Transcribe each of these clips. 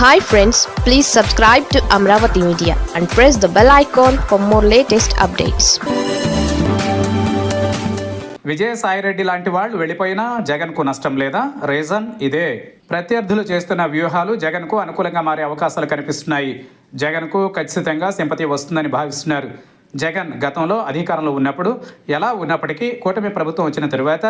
Hi friends please subscribe to Amaravati media and press the bell icon for more latest updates Vijayasai Reddy లాంటి వాళ్ళు వెళ్ళిపోయినా జగన్కు నష్టం లేదా? రీజన్ ఇదే. ప్రత్యర్థులు చేస్తున్న వ్యూహాలు జగన్కు అనుకూలంగా మారే అవకాశాలు కనిపిస్తున్నాయి. జగన్కు ఖచ్చితంగా సింపతి వస్తుందని భావిస్తున్నారు. జగన్ గతంలో అధికారంలో ఉన్నప్పుడు ఎలా ఉన్నప్పటికీ కూటమి ప్రభుత్వం వచ్చిన తరువాత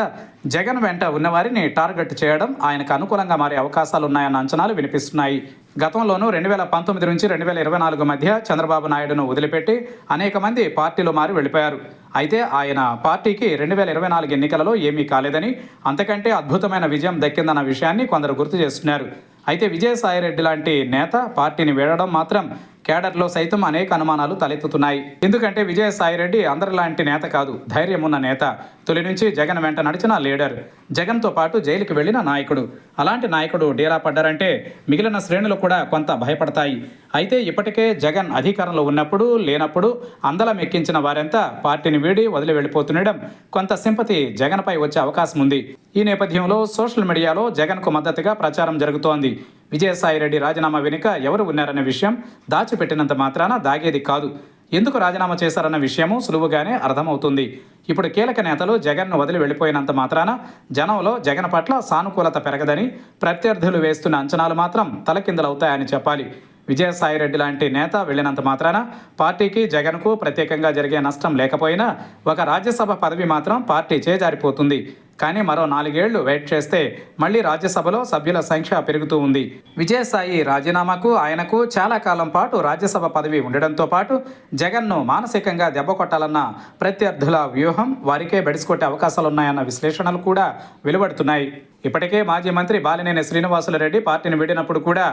జగన్ వెంట ఉన్నవారిని టార్గెట్ చేయడం ఆయనకు అనుకూలంగా మారే అవకాశాలు ఉన్నాయన్న అంచనాలు వినిపిస్తున్నాయి. గతంలోనూ రెండు వేల పంతొమ్మిది నుంచి రెండు వేల ఇరవై నాలుగు మధ్య చంద్రబాబు నాయుడును వదిలిపెట్టి అనేక మంది పార్టీలో మారి వెళ్ళిపోయారు. అయితే ఆయన పార్టీకి రెండు వేల ఇరవై నాలుగు ఎన్నికలలో ఏమీ కాలేదని అంతకంటే అద్భుతమైన విజయం దక్కిందన్న విషయాన్ని కొందరు గుర్తు చేస్తున్నారు. అయితే విజయసాయిరెడ్డి లాంటి నేత పార్టీని వీడడం మాత్రం కేడర్లో సైతం అనేక అనుమానాలు తలెత్తుతున్నాయి. ఎందుకంటే విజయసాయిరెడ్డి అందరిలాంటి నేత కాదు. ధైర్యం ఉన్న నేత. తొలి నుంచి జగన్ వెంట నడిచిన లీడర్. జగన్తో పాటు జైలుకి వెళ్ళిన నాయకుడు. అలాంటి నాయకుడు డీలా పడ్డారంటే మిగిలిన శ్రేణులు కూడా కొంత భయపడతాయి. అయితే ఇప్పటికే జగన్ అధికారంలో ఉన్నప్పుడు లేనప్పుడు అందలం ఎక్కించిన వారంతా పార్టీని వీడి వదిలి వెళ్ళిపోతుండడం కొంత సింపతి జగన్పై వచ్చే అవకాశం ఉంది. ఈ నేపథ్యంలో సోషల్ మీడియాలో జగన్కు మద్దతుగా ప్రచారం జరుగుతోంది. విజయసాయిరెడ్డి రాజీనామా వెనుక ఎవరు ఉన్నారనే విషయం దాచిపెట్టినంత మాత్రాన దాగేది కాదు. ఎందుకు రాజీనామా చేశారన్న విషయము సులువుగానే అర్థమవుతుంది. ఇప్పుడు కీలక నేతలు జగన్ను వదిలి వెళ్ళిపోయినంత మాత్రాన జనంలో జగన్ పట్ల సానుకూలత పెరగదని ప్రత్యర్థులు వేస్తున్న అంచనాలు మాత్రం తలకిందలవుతాయని చెప్పాలి. విజయసాయిరెడ్డి లాంటి నేత వెళ్ళినంత మాత్రాన పార్టీకి జగన్కు ప్రత్యేకంగా జరిగే నష్టం లేకపోయినా ఒక రాజ్యసభ పదవి మాత్రం పార్టీ చేజారిపోతుంది. కానీ మరో నాలుగేళ్ళు వెయిట్ చేస్తే మళ్ళీ రాజ్యసభలో సభ్యుల సంఖ్య పెరుగుతూ ఉంది. విజయసాయి రాజీనామాకు ఆయనకు చాలా కాలం పాటు రాజ్యసభ పదవి ఉండడంతో పాటు జగన్ను మానసికంగా దెబ్బ కొట్టాలన్న ప్రత్యర్థుల వ్యూహం వారికే బెడిసికొట్టే అవకాశాలున్నాయన్న విశ్లేషణలు కూడా వెలువడుతున్నాయి. ఇప్పటికే మాజీ మంత్రి బాలినేని శ్రీనివాసులరెడ్డి పార్టీని వీడినప్పుడు కూడా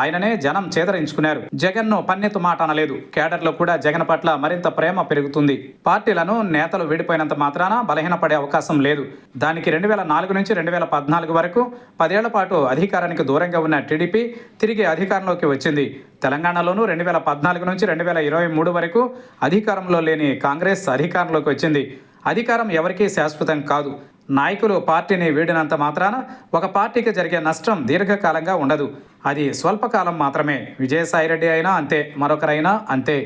ఆయననే జనం చేదరించుకున్నారు. జగన్ను పన్నెత్తు మాట అనలేదు. కేడర్లో కూడా జగన్ పట్ల మరింత ప్రేమ పెరుగుతుంది. పార్టీలను నేతలు వీడిపోయినంత మాత్రాన బలహీనపడే అవకాశం లేదు. దానికి రెండు వేల నాలుగు నుంచి రెండు వేల పద్నాలుగు వరకు పదేళ్ళ పాటు అధికారానికి దూరంగా ఉన్న టీడీపీ తిరిగి అధికారంలోకి వచ్చింది. తెలంగాణలోనూ రెండు వేల పద్నాలుగు నుంచి రెండు వేల ఇరవై మూడు వరకు అధికారంలో లేని కాంగ్రెస్ అధికారంలోకి వచ్చింది. అధికారం ఎవరికీ శాశ్వతం కాదు. నాయకులు పార్టీని వీడినంత మాత్రాన ఒక పార్టీకి జరిగే నష్టం దీర్ఘకాలంగా ఉండదు. అది స్వల్పకాలం మాత్రమే. విజయసాయిరెడ్డి అయినా అంతే మరొకరైనా అంతే.